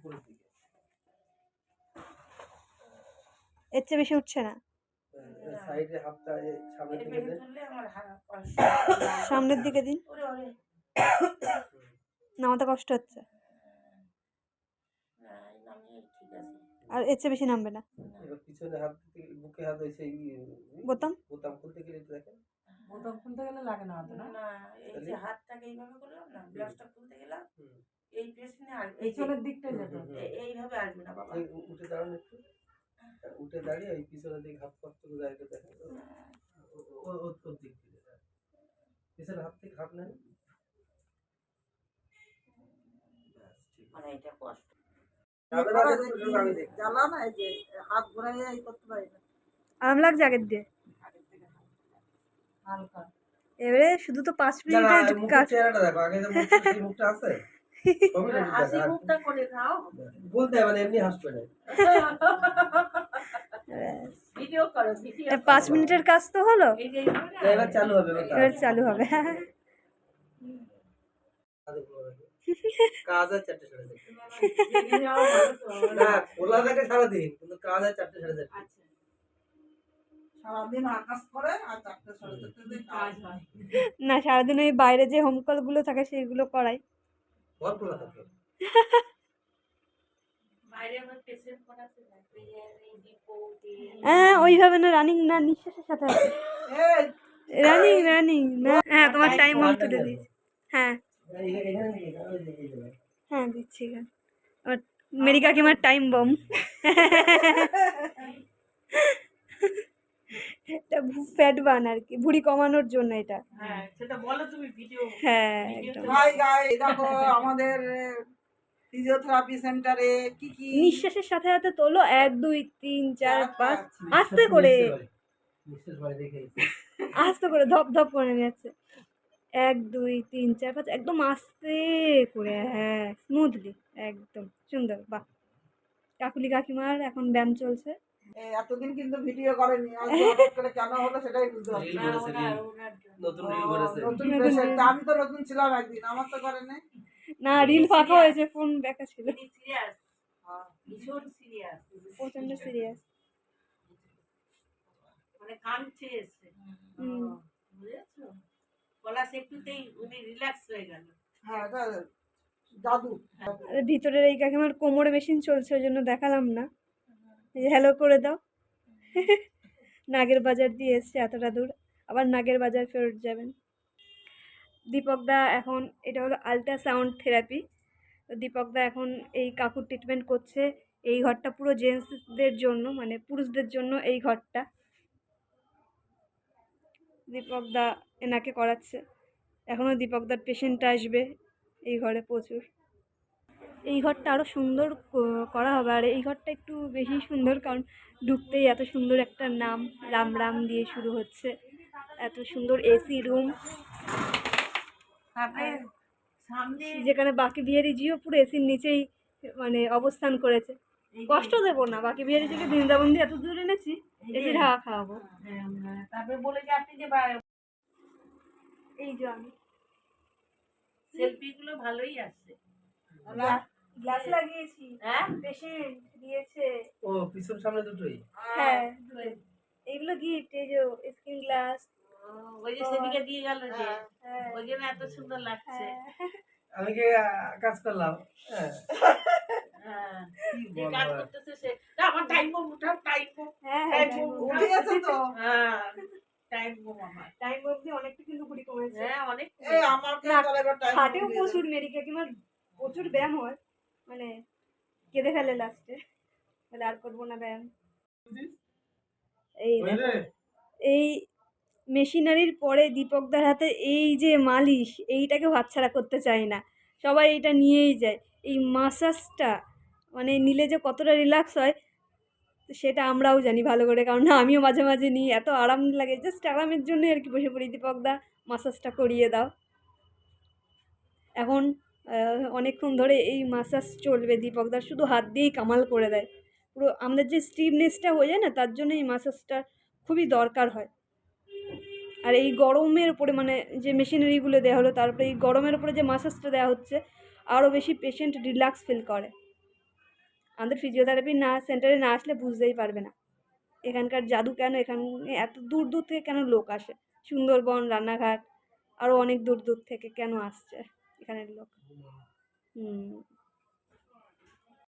উপরের দিকে। এর চেয়ে বেশি উঠছে না? সাইডে হাতটা সামনের দিকে দেন সামনের দিকে দিন। নামাতে কষ্ট হচ্ছে। আর এর চেয়ে বেশি নামবে না। এবার পিছনে হাত বুকে হাত হয়েছে বোতাম? বোতাম খুলতে গেলে একটু দেখেন। বোতাম খুলতে গেলে লাগে না হতো না? না এই যে হাতটাকে এইভাবে করলাম না ব্লাউজটা খুলতে গেলাম। এই পেছনে আর এই। এ- এইভাবে আসবে না বাবা। উঠে দাঁড়ান একটু। উঠে দাঁড়িয়ে ওই পিছনের দিকে হাত কষ্ট করে দাঁড়িয়ে দেখেন। ও- ওর দিক দিয়ে হ্যাঁ। পিছনে হাত থেকে হাত নেন। মানে এটা কষ্ট। জ্বালা না যে হাত ঘুরাই করতে পারি না। আরাম লাগছে আগের দিয়ে হালকা। এবারে শুধু তো পাঁচ না, না, মিনিটের কাজ চেহারাটা দেখো আগে যে মুখটা আছে কবে না হাসি আর- মুখটা করে খাও। বলতে হবে না এমনি হাসবে না। ভিডিও করো ভিডিও এ, পাঁচ মিনিটের কাজ তো হলো? এবার চালু হবে এবার এবার চালু হবে। কাজ আর চারটে সাড়ে চারটে। না খোলা থাকে সারাদিন কিন্তু কাজ আর চারটে সাড়ে চারটে। হয়। না সারাদিন ওই বাইরে যে হোম কলগুলো থাকে সেগুলো করাই। আমার হ্যাঁ ওইভাবে না রানিং না নিঃশ্বাসের সাথে এই রানিং রানিং না। হ্যাঁ তোমার টাইম তুলে হ্যাঁ। যাও, ওই দিকে নিয়ে যাও। হ্যাঁ দিচ্ছি আর মেরি কাকিমার টাইম বম এটা ফ্যাট বান আর কি ভুড়ি কমানোর জন্য এটা। হ্যাঁ সেটা বলো তুমি ভিডিও হ্যাঁ দেখো আমাদের ফিজিওথেরাপি সেন্টারে কি কি নিঃশ্বাসের সাথে সাথে তোলো এক দুই তিন চার পাঁচ। আস্তে করে। আস্তে করে ধপ ধপ করে যাচ্ছে এক দুই তিন চার পাঁচ একদম আস্তে করে হ্যাঁ স্মুথলি একদম। সুন্দর বাহ। কাকুলি কাকিমার এখন ব্যায়াম চলছে। এতদিন কিন্তু ভিডিও করেনি। করে কেন হলো সেটাই বুঝতে পারছি রিল না। করেছে রিল। নতুন রিল করেছে। নতুন patient, তা আমি তো নতুন ছিলাম একদিন আমার তো করে নাই। না রিল ফাঁকা হয়েছে ফোন দেখা ছিল। সিরিয়াস হ্যাঁ। ভীষণ সিরিয়াস প্রচণ্ড সিরিয়াস মানে কাঁদছে এসে হুম। বুঝেছ? সে একটুতেই উনি রিল্যাক্স হয়ে গেল। হ্যাঁ আর ভিতরের এই কাকিমার কোমরে মেশিন চলছে ওই জন্য দেখালাম না। হ্যালো করে দাও। নাগের বাজার দিয়ে এসছে এতটা দূর। আবার নাগের বাজার ফেরত যাবেন। দীপক দা এখন, এটা হলো আল্ট্রাসাউন্ড থেরাপি তো দীপক দা এখন এই কাকুর ট্রিটমেন্ট করছে। এই ঘরটা পুরো জেন্টসদের জন্য মানে পুরুষদের জন্য এই ঘরটা। দীপক দা এনাকে করাচ্ছে। এখনও দীপক দার পেশেন্ট আসবে এই ঘরে প্রচুর। এই ঘরটা আরও সুন্দর করা হবে। আর এই ঘরটা একটু বেশি সুন্দর কারণ ঢুকতেই এত সুন্দর একটা নাম রাম রাম দিয়ে শুরু হচ্ছে। এত সুন্দর এসি রুম যেখানে বাকি বিহারি জিও পুরো এসির নিচেই মানে অবস্থান করেছে। কষ্ট দেবো না বাকি বিহারি জিকে বৃন্দাবন দিয়ে এত দূর এনেছি এসির হাওয়া খাওয়াবো। হ্যাঁ, তারপরে বলে যে আপনি যে এই যে আমি। সেলফি গুলো ভালোই আসছে। গ্লাস লাগিয়েছি। হ্যাঁ? পেশেন্ট দিয়েছে। ও পিছন সামনে দুটোই? হ্যাঁ এইগুলো গিফট এই যে স্কিন গ্লাস ওই যে সেদিকে দিয়ে গেল যে। হ্যাঁ ওই জন্য এত সুন্দর লাগছে। আমি কি কাজ করলাম? হ্যাঁ। হ্যাঁ কি যে বলব কাজ আর? করতেছে সে। তা আমার টাইম বম টাইম বম। হ্যাঁ হ্যাঁ উঠে গেছে তো? হ্যাঁ টাইম বম আমার। টাইম অবধি অনেকটা কিন্তু ঘুরি কমেছে হ্যাঁ অনেক আমার টাইম হাটেও প্রচুর মেরি কাকিমার প্রচুর ব্যায়াম হয় মানে কেঁদে ফেলে লাস্টে বলে আর করব না ব্যায়াম। এই দেখো, এই মেশিনারির পরে দীপকদার হাতে এই যে মালিশ এইটাকে হাতছাড়া করতে চায় না। সবাই এটা নিয়েই যায়। এই মাসাজটা মানে নিলে যে কতটা রিল্যাক্স হয় সেটা আমরাও জানি ভালো করে কারণ আমিও মাঝে মাঝে নিই। এত আরাম লাগে জাস্ট আরামের জন্য আর কি বসে পড়ি। দীপকদা মাসাজটা করিয়ে দাও। এখন অনেকক্ষণ ধরে এই মাসাজ চলবে দীপকদার শুধু হাত দিয়েই কামাল করে দেয়। পুরো আমাদের যে স্টিভনেসটা হয়ে যায় না, তার জন্য এই মাসাজটা খুবই দরকার হয়। আর এই গরমের উপরে মানে যে মেশিনারিগুলো দেওয়া হলো তারপরে এই গরমের উপরে যে মাসাজটা দেওয়া হচ্ছে আরও বেশি পেশেন্ট রিল্যাক্স ফিল করে। আমাদের ফিজিওথেরাপি না সেন্টারে না আসলে বুঝতেই পারবে না। এখানকার জাদু কেন এখানে, এত দূর দূর থেকে কেন লোক আসে? সুন্দরবন রানাঘাট আরও অনেক দূর দূর থেকে কেন আসছে? এখানের লোক। হুম।